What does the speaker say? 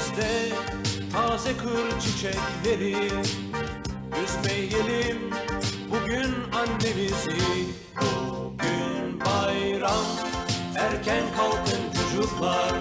Elimizde taze kır çiçekleri. Üzmeyelim bugün annemizi. Bugün bayram erken kalkın çocuklar